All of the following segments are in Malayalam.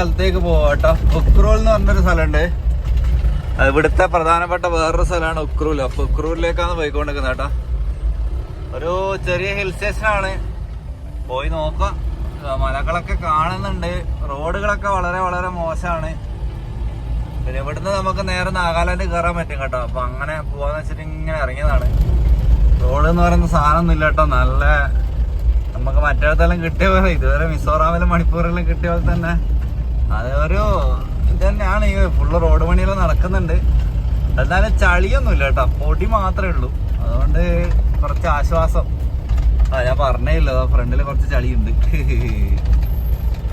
സ്ഥലത്തേക്ക് പോവാട്ടോ ഉക്രൂൽ എന്ന് പറഞ്ഞൊരു സ്ഥലമുണ്ട്. ഇവിടുത്തെ പ്രധാനപ്പെട്ട വേറൊരു സ്ഥലമാണ് ഉക്രൂൽ അപ്പൊ ഉക്രൂലിലേക്കാണ് പോയിക്കൊണ്ടിരിക്കുന്നത് കേട്ടോ. ഒരു ചെറിയ ഹിൽ സ്റ്റേഷനാണ്. പോയി നോക്കാം. മലകളൊക്കെ കാണുന്നുണ്ട്. റോഡുകളൊക്കെ വളരെ വളരെ മോശമാണ്. പിന്നെ ഇവിടുന്ന് നമുക്ക് നേരെ നാഗാലാൻഡ് കയറാൻ പറ്റും കേട്ടോ. അപ്പൊ അങ്ങനെ പോവാന്ന് വെച്ചിട്ട് ഇങ്ങനെ ഇറങ്ങിയതാണ്. റോഡ് എന്ന് പറയുന്ന സാധനം ഇല്ല കേട്ടോ. നല്ല നമുക്ക് മറ്റേടത്തെല്ലാം കിട്ടിയ പോലെ ഇതുവരെ മിസോറാമിലും മണിപ്പൂരിലും കിട്ടിയ പോലെ തന്നെ. അത് ഒരു ഇത് തന്നെയാണ് ഈ ഫുള്ള് റോഡ് പണിയെല്ലാം നടക്കുന്നുണ്ട്. എന്നാലും ചളിയൊന്നുമില്ല കേട്ടോ. പൊടി മാത്രമേ ഉള്ളൂ. അതുകൊണ്ട് കുറച്ച് ആശ്വാസം. ആ ഞാൻ പറഞ്ഞേല്ലോ ഫ്രണ്ടിൽ കുറച്ച് ചളിയുണ്ട്.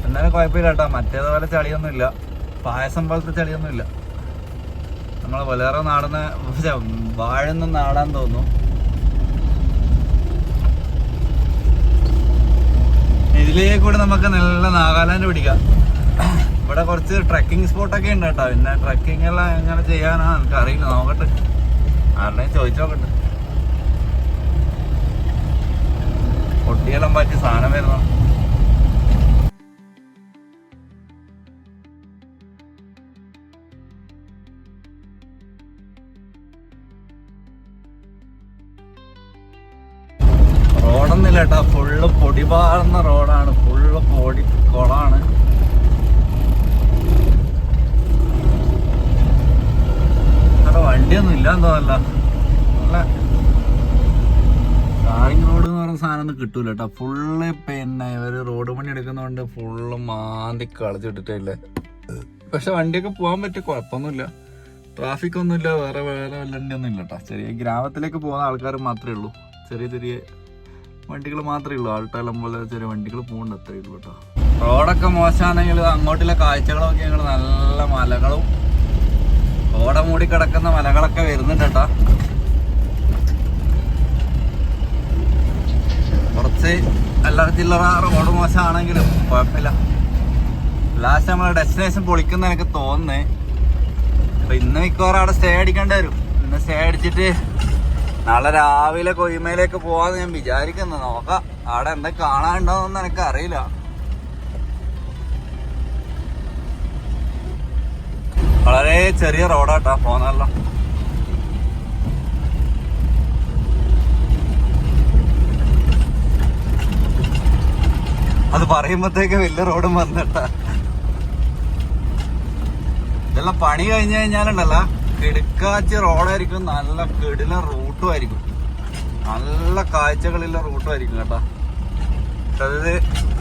എന്നാലും കുഴപ്പമില്ല കേട്ടോ. മറ്റേതുപോലെ ചളിയൊന്നുമില്ല. പായസം പോലത്തെ ചളിയൊന്നുമില്ല. നമ്മളെ വേറെ നാടുന്ന വാഴുന്ന നാടാൻ തോന്നുന്നു. ഇതിലേ കൂടെ നമുക്ക് നല്ല നാഗാലാൻഡ് പിടിക്കാം. ഇവിടെ കുറച്ച് ട്രക്കിംഗ് സ്പോട്ടൊക്കെ ഉണ്ട് കേട്ടോ. പിന്നെ ട്രക്കിംഗ് എല്ലാം എങ്ങനെ ചെയ്യാനാ എനിക്ക് അറിയില്ല നോക്കട്ടെ. ആരുടെയും ചോദിച്ചു നോക്കട്ടെ. പൊട്ടിയെല്ലാം സാധനം വരുന്നു? റോഡൊന്നുമില്ല കേട്ടോ. ഫുള്ള് പൊടി പാറുന്ന റോഡാണ് ഫുള്ള് പൊടി കുളമാണ് അവിടെ വണ്ടിയൊന്നും ഇല്ലാന്ന് തോന്നല്ല നല്ല ടാറിങ് റോഡ് ഒന്നും കിട്ടൂല കേട്ടോ ഫുള്ള് പിന്നെ ഇവർ റോഡ് പണി എടുക്കുന്നതുകൊണ്ട് ഫുള്ള് മാന്തി കളിച്ചിട്ടിട്ടില്ലേ പക്ഷെ വണ്ടിയൊക്കെ പോകാൻ പറ്റിയ കുഴപ്പമൊന്നുമില്ല. ട്രാഫിക് ഒന്നുമില്ല വേറെ വേറെ വല്ലണ്ടിയൊന്നും ഇല്ല കേട്ടോ ചെറിയ ഗ്രാമത്തിലേക്ക് പോകുന്ന ആൾക്കാർ മാത്രമേ ഉള്ളൂ. ചെറിയ ചെറിയ വണ്ടികൾ മാത്രമേ ഉള്ളൂ. ആൾട്ടാലം പോലെ ചെറിയ വണ്ടികൾ പോകേണ്ട അത്രേ ഉള്ളൂ കേട്ടോ റോഡൊക്കെ മോശമാണെങ്കിൽ അങ്ങോട്ടുള്ള കാഴ്ചകളൊക്കെ ഞങ്ങൾ നല്ല മലകളും ഓട മൂടി കിടക്കുന്ന മലകളൊക്കെ വരുന്നുണ്ട് കേട്ടോ കുറച്ച് അല്ലറ ചില്ലറ റോഡ് മോശമാണെങ്കിലും കുഴപ്പമില്ല. ലാസ്റ്റ് നമ്മളെ ഡെസ്റ്റിനേഷൻ പൊളിക്കുന്ന എനിക്ക് തോന്നുന്നേ. അപ്പൊ ഇന്ന് മിക്കവാറും അവിടെ സ്റ്റേ അടിക്കേണ്ടി വരും. ഇന്ന് സ്റ്റേ അടിച്ചിട്ട് നാളെ രാവിലെ കൊയ്മയിലേക്ക് പോവാന്ന് ഞാൻ വിചാരിക്കുന്നു. നോക്കാം. അവിടെ എന്താ കാണാനുണ്ടോന്നൊന്നും എനിക്ക് അറിയില്ല വളരെ ചെറിയ റോഡാട്ടാ പോന്നല്ലോ പറയുമ്പോഴത്തേക്ക് വലിയ റോഡും വന്നിട്ടാ. ഇതെല്ലാം പണി കഴിഞ്ഞു കഴിഞ്ഞാലുണ്ടല്ല കിടുക്കാച്ചി റോഡായിരിക്കും നല്ല കിടില റൂട്ടും ആയിരിക്കും. നല്ല കാഴ്ചകളുള്ള റൂട്ടും ആയിരിക്കും കേട്ടോ. അതായത്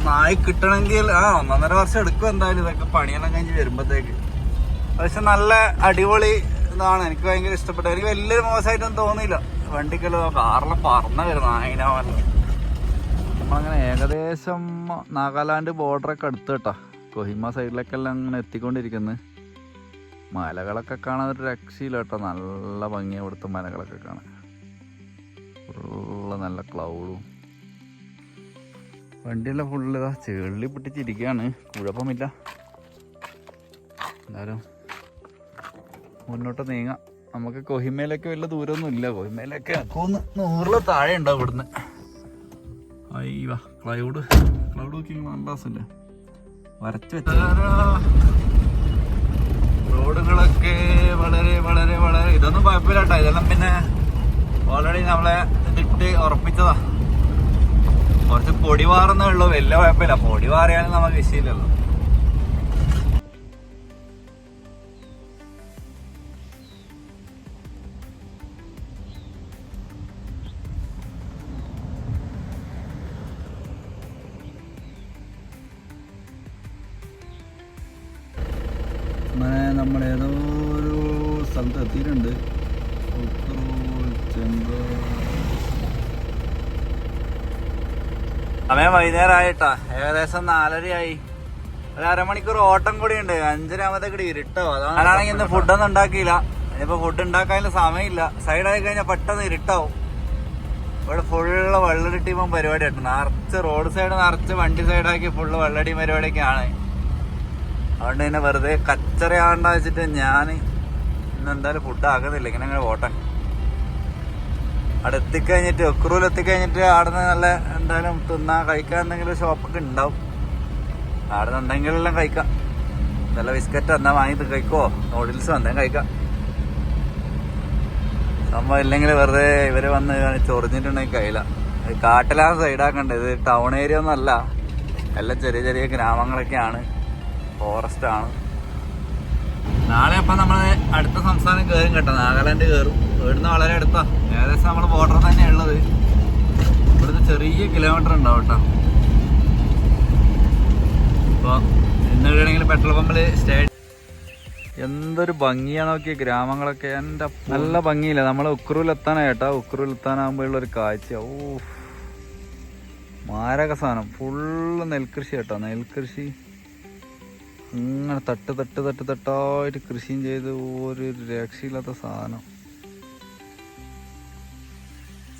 നായി കിട്ടണമെങ്കിൽ ആ ഒന്നൊന്നര വർഷം എടുക്കും എന്തായാലും ഇതൊക്കെ പണിയെല്ലാം കഴിഞ്ഞ് വരുമ്പോഴത്തേക്ക് പക്ഷെ നല്ല അടിപൊളി ഇതാണ്. എനിക്ക് ഭയങ്കര ഇഷ്ടപ്പെട്ടു. എനിക്ക് വലിയൊരു മോശമായിട്ടൊന്നും തോന്നിയില്ല. വണ്ടിക്കല്ലോ കാറിലെ പറന്ന അതിനാ നായിനാവല്ല നമ്മളങ്ങനെ ഏകദേശം നാഗാലാൻഡ് ബോർഡറൊക്കെ അടുത്ത് കേട്ടോ. കൊഹിമ സൈഡിലേക്കെല്ലാം അങ്ങനെ എത്തിക്കൊണ്ടിരിക്കുന്നത് മലകളൊക്കെ കാണാൻ ഒരു രക്ഷയില്ല കേട്ടോ. നല്ല ഭംഗിയാണ് ഇവിടുത്തെ മലകളൊക്കെ കാണാൻ. ഫുള്ള് നല്ല ക്ലൗഡും വണ്ടിയെല്ലാം ഫുള്ള് ഇതാ ചെള്ളി പൊട്ടിച്ചിരിക്കുകയാണ്. കുഴപ്പമില്ല. എന്തായാലും മുന്നോട്ട് നീങ്ങാം. നമുക്ക് കൊഹിമയിലൊക്കെ വലിയ ദൂരമൊന്നും ഇല്ല കൊഹിമയിലൊക്കെ നൂറിൽ താഴെ ഉണ്ടാവും ഇവിടുന്ന് അയ്യ ക്ലൗഡ് ക്ലൗഡ് നോക്കി നല്ല വരച്ച് വെച്ച. റോഡുകളൊക്കെ വളരെ വളരെ വളരെ ഇതൊന്നും കുഴപ്പമില്ല കേട്ടോ. ഇതെല്ലാം പിന്നെ ഓൾറെഡി നമ്മളെ ഇതിട്ട് ഉറപ്പിച്ചതാ. കുറച്ച് പൊടി വാറുന്നേ ഉള്ളൂ. വലിയ കുഴപ്പമില്ല. പൊടി വാറിയാലും നമുക്ക് വിഷയമില്ലല്ലോ. അങ്ങനെ നമ്മൾ ഏതോ ഒരു സ്ഥലത്ത് എത്തിയിട്ടുണ്ട്. സമയം വൈകുന്നേരമായിട്ടാ. ഏകദേശം നാലരയായി. ഒരു അരമണിക്കൂർ ഓട്ടം കൂടി ഉണ്ട് അഞ്ചരാമത്തെ കൂടി ഇരുട്ടോ അതാണ് ഞാനാണെങ്കിൽ ഇന്ന് ഫുഡൊന്നും ഉണ്ടാക്കിയില്ല. ഇനിയിപ്പോ ഫുഡ് ഉണ്ടാക്കാനുള്ള സമയമില്ല. സൈഡായി കഴിഞ്ഞാൽ പെട്ടെന്ന് ഇരുട്ടാവും. ഇവിടെ ഫുള്ള് വെള്ളടി പരിപാടി കേട്ടോ നിറച്ച് റോഡ് സൈഡ് നിറച്ച് വണ്ടി സൈഡാക്കി ഫുള്ള് വെള്ളടി പരിപാടിയൊക്കെയാണ്. അതുകൊണ്ട് തന്നെ വെറുതെ കച്ചറയാണ്ട വെച്ചിട്ട് ഞാൻ ഇന്ന് എന്തായാലും ഫുഡ് ആകുന്നില്ല ഇങ്ങനെ അങ്ങനെ ഓട്ടം അവിടെ എത്തിക്കഴിഞ്ഞിട്ട് ഒക്രൂൽ എത്തിക്കഴിഞ്ഞിട്ട് അവിടെ നിന്ന് നല്ല എന്തായാലും തിന്നാൻ കഴിക്കാൻ എന്തെങ്കിലും ഷോപ്പൊക്കെ ഉണ്ടാവും. അവിടെ നിന്ന് എന്തെങ്കിലും എല്ലാം കഴിക്കാം. നല്ല ബിസ്ക്കറ്റ് എന്നാ വാങ്ങി കഴിക്കോ നൂഡിൽസ് വന്നേ കഴിക്കാം. സംഭവം ഇല്ലെങ്കിൽ വെറുതെ ഇവർ വന്ന് ചൊറിഞ്ഞിട്ടുണ്ടെങ്കിൽ ഇത് കാട്ടിലാണ് സൈഡാക്കണ്ടത് ഇത് ടൗൺ ഏരിയ ഒന്നല്ല എല്ലാം ചെറിയ ചെറിയ ഗ്രാമങ്ങളൊക്കെയാണ്. ഫോറസ്റ്റ് ആണ്. നാളെ അപ്പൊ നമ്മൾ അടുത്ത സംസ്ഥാനം കയറും കേട്ടോ. നാഗാലാൻഡ് കയറും ഇവിടുന്ന് വളരെ അടുത്താ ഏകദേശം നമ്മൾ ബോർഡർ തന്നെയാണ് ഉള്ളത്. ഇവിടുന്ന് ചെറിയ കിലോമീറ്റർ ഉണ്ടാവും കേട്ടോ. അപ്പൊ ഇന്ന് എവിടെയാണെങ്കിൽ പെട്രോൾ പമ്പിൽ സ്റ്റേ എന്തൊരു ഭംഗിയാ നോക്കിയ ഗ്രാമങ്ങളൊക്കെ. എന്റെ നല്ല ഭംഗിയില്ല. നമ്മൾ ഉക്രൂൽ എത്താനായി കേട്ടോ. ഉക്രൂൽ എത്താനാകുമ്പോഴുള്ളൊരു കാഴ്ച. ഓ മാരക സാധനം. ഫുള്ള് നെൽകൃഷി കേട്ടോ. നെൽകൃഷി. അങ്ങനെ തട്ട് തട്ട് തട്ട് തട്ടായിട്ട് കൃഷിയും ചെയ്ത് ഒരു രക്ഷയില്ലാത്ത സാധനം.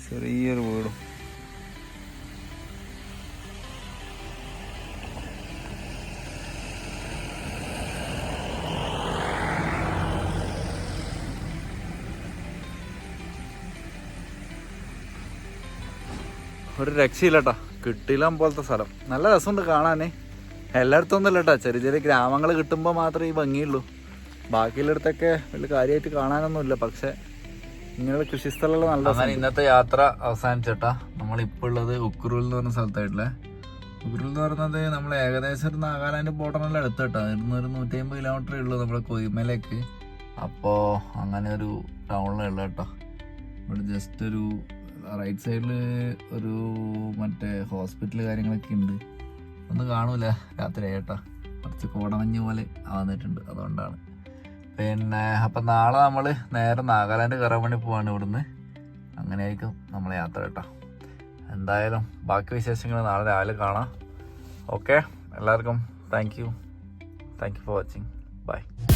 ചെറിയൊരു വീടും. ഒരു രക്ഷയില്ലട്ടാ. കിട്ടിയില്ല പോലത്തെ സ്ഥലം. നല്ല രസമുണ്ട് കാണാനേ. എല്ലായിടത്തും ഒന്നുമില്ല കേട്ടോ ചെറിയ ചെറിയ ഗ്രാമങ്ങൾ കിട്ടുമ്പോൾ മാത്രമേ ഈ ഭംഗിയുള്ളൂ. ബാക്കിയുള്ളിടത്തൊക്കെ വലിയ കാര്യമായിട്ട് കാണാനൊന്നുമില്ല. പക്ഷെ ഇങ്ങനെയുള്ള കൃഷിസ്ഥലങ്ങൾ നല്ല അങ്ങനെ ഇന്നത്തെ യാത്ര അവസാനിച്ചേട്ടാ. നമ്മളിപ്പോൾ ഉള്ളത് ഉക്രൂൽ എന്ന് പറഞ്ഞ സ്ഥലത്തായിട്ടില്ലേ ഉക്രൂൽ എന്ന് പറഞ്ഞത് നമ്മൾ ഏകദേശം ഒരു നാഗാലാൻഡ് ബോർഡറിനെല്ലാം അടുത്ത് കേട്ടോ ഇവിടുന്ന് ഒരു നൂറ്റി അമ്പത് കിലോമീറ്റർ ഉള്ളൂ നമ്മുടെ കൊയ്മലേക്ക് അപ്പോൾ അങ്ങനെ ഒരു ടൗണിലുള്ള കേട്ടോ. ഇവിടെ ജസ്റ്റ് ഒരു റൈറ്റ് സൈഡിൽ ഒരു മറ്റേ ഹോസ്പിറ്റൽ കാര്യങ്ങളൊക്കെ ഉണ്ട്. ഒന്നും കാണൂല. രാത്രി ആയിട്ടാ. കുറച്ച് കോടമഞ്ഞ് പോലെ വന്നിട്ടുണ്ട് അതുകൊണ്ടാണ്. പിന്നെ അപ്പം നാളെ നമ്മൾ നേരെ നാഗാലാൻഡ് കയറാൻ വേണ്ടി പോവാണ് ഇവിടുന്ന്. അങ്ങനെ ആയിരിക്കും നമ്മൾ യാത്ര കേട്ടോ. എന്തായാലും ബാക്കി വിശേഷങ്ങൾ നാളെ രാവിലെ കാണാം. ഓക്കെ എല്ലാവർക്കും thank you thank you for watching bye